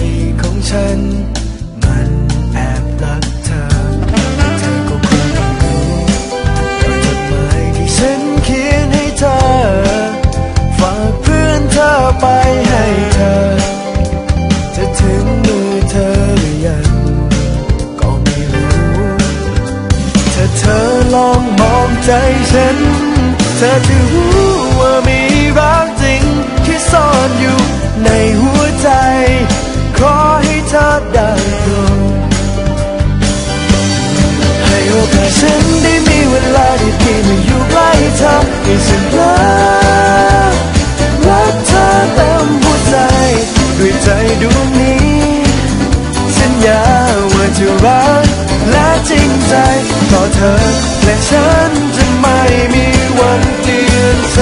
ยของฉัน มันแอบรักเธอ เธอก็คงรู้ตอนจดหมายที่ฉันเขียนให้เธอ ฝากเพื่อนเธอไปให้เธอ จะถึงมือเธอหรือยัง ก็ไม่รู้ถ้าเธอลองมองใจฉัน เธอจะรู้ว่ามีรักจริงที่ซ่อนอยู่ในหัวใจ เธอให้ฉันรักรักเธอเต็มหัวใจ ด้วยใจดวงนี้ สัญญาว่าจะรักและจริงใจต่อเธอและฉันจะไม่มีวันเปลี่ยนใจ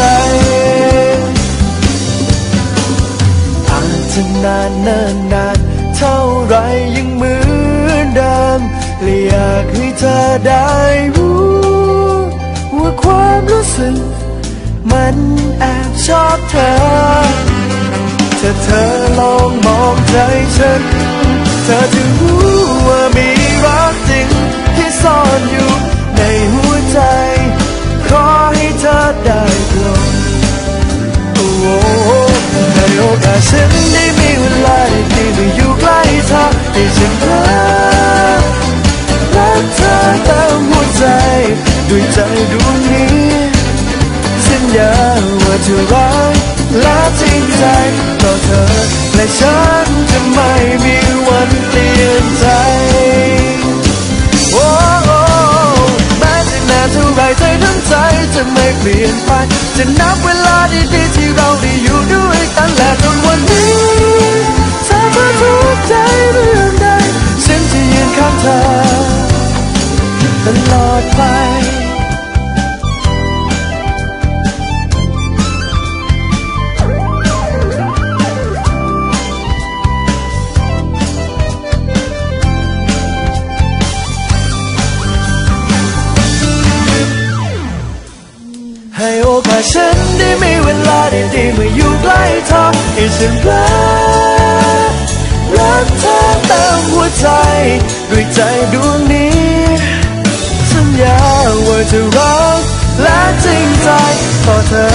อาจจะนานเนิ่นนานเท่าไรยังเหมือนเดิมและอยากให้เธอได้รู้ ความรู้สึกมันแอบชอบเธอ ถ้าเธอลองมองใจฉัน เธอจะรู้ว่ามีรักจริงที่ซ่อนอยู่ในหัวใจ ขอให้เธอได้โปรดโอ้ให้โอกาสฉันได้มีเวลาดีๆมาอยู่ใกล้เธอให้ฉันรักรักเธอเต็มหัวใจ ด้วยใจดวงนี้ ญาว่าจะรักและจริงใจต่อเธอ และฉันจะไม่มีวันเปลี่ยนใจโอ้โอ้แม้จะนานเท่าไรใจทั้งใจจะไม่เปลี่ยนไป จะนับเวลาดีๆที่เราได้ ให้โอกาสฉันได้มีเวลาดีๆเมื่ออยู่ใกล้เธอให้ฉันรักรักเธอเต็มหัวใจ ด้วยใจดวงนี้ สัญญาว่าจะรักและจริงใจต่อเธอ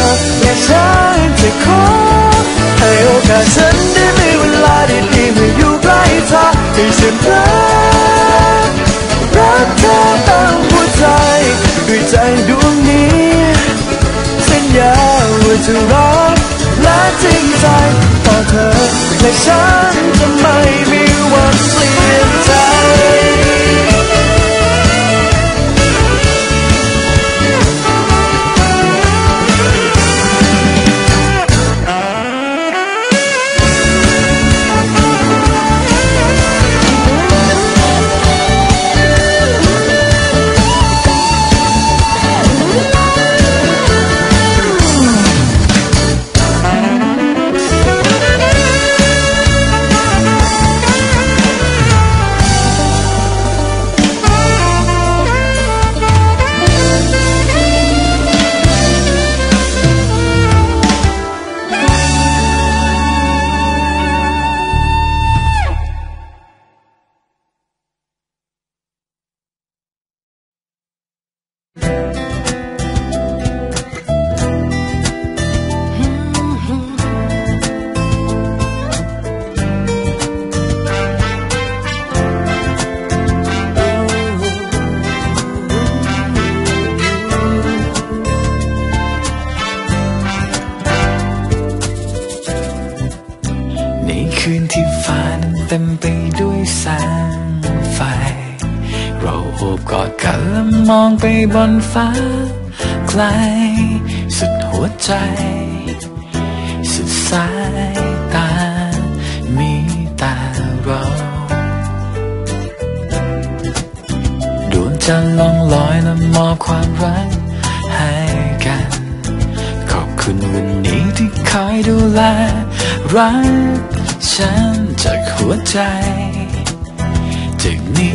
และฉันจะขอให้โอกาสฉันได้มีเวลาดีๆเมื่ออยู่ใกล้เธอให้ฉันรักรักเธอเต็มหัวใจ ด้วยใจดวงนี้ ญาว่าจะรักและจริงใจต่อเธอและฉันจะไม่มีวันเปลี่ยนใจ คืนที่ฟ้านั้นเต็มไปด้วยแสงไฟ เราโอบกอด และมองไปบนฟ้า ไกล สุดหัวใจ สุดสายตา มีแต่เราดวงจันทร์ล่องลอยและมอบความรักให้กัน ขอบคุณวันนี้ที่คอยดูแล รักฉันจากหัวใจ จากนี้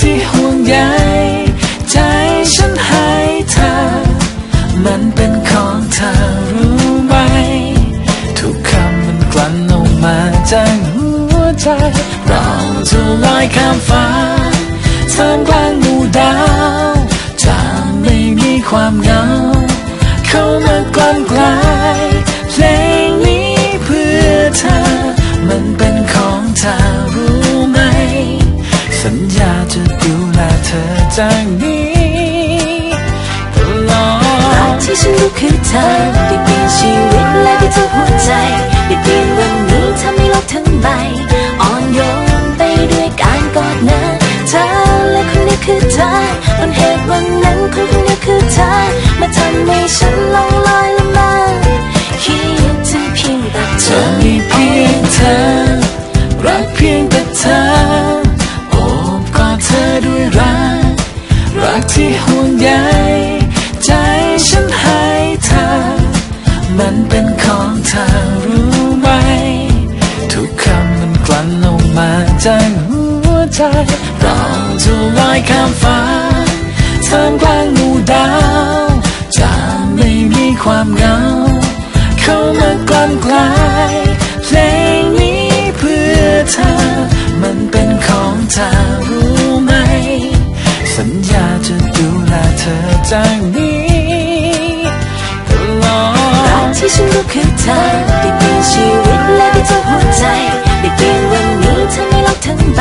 ที่ห่วงใยใจฉันให้เธอ มันเป็นของเธอรู้ไหม ทุกคำมันกลั้นออกมาจากหัวใจเราจะลอยข้ามฟ้าท่ามกลางหมู่ดาวจะไม่มีความเหงา เข้ามากลั่นกลายเพลง จากนี้ตลอรักดที่ฉันรู้คือเธอ เธอจากนี้ตลอดรักที่ฉันก็คือเธอได้เปลี่ยนชีวิตและได้เจอหัวใจ ได้เปนวันนี้เธอไม่โลกทั้งใบ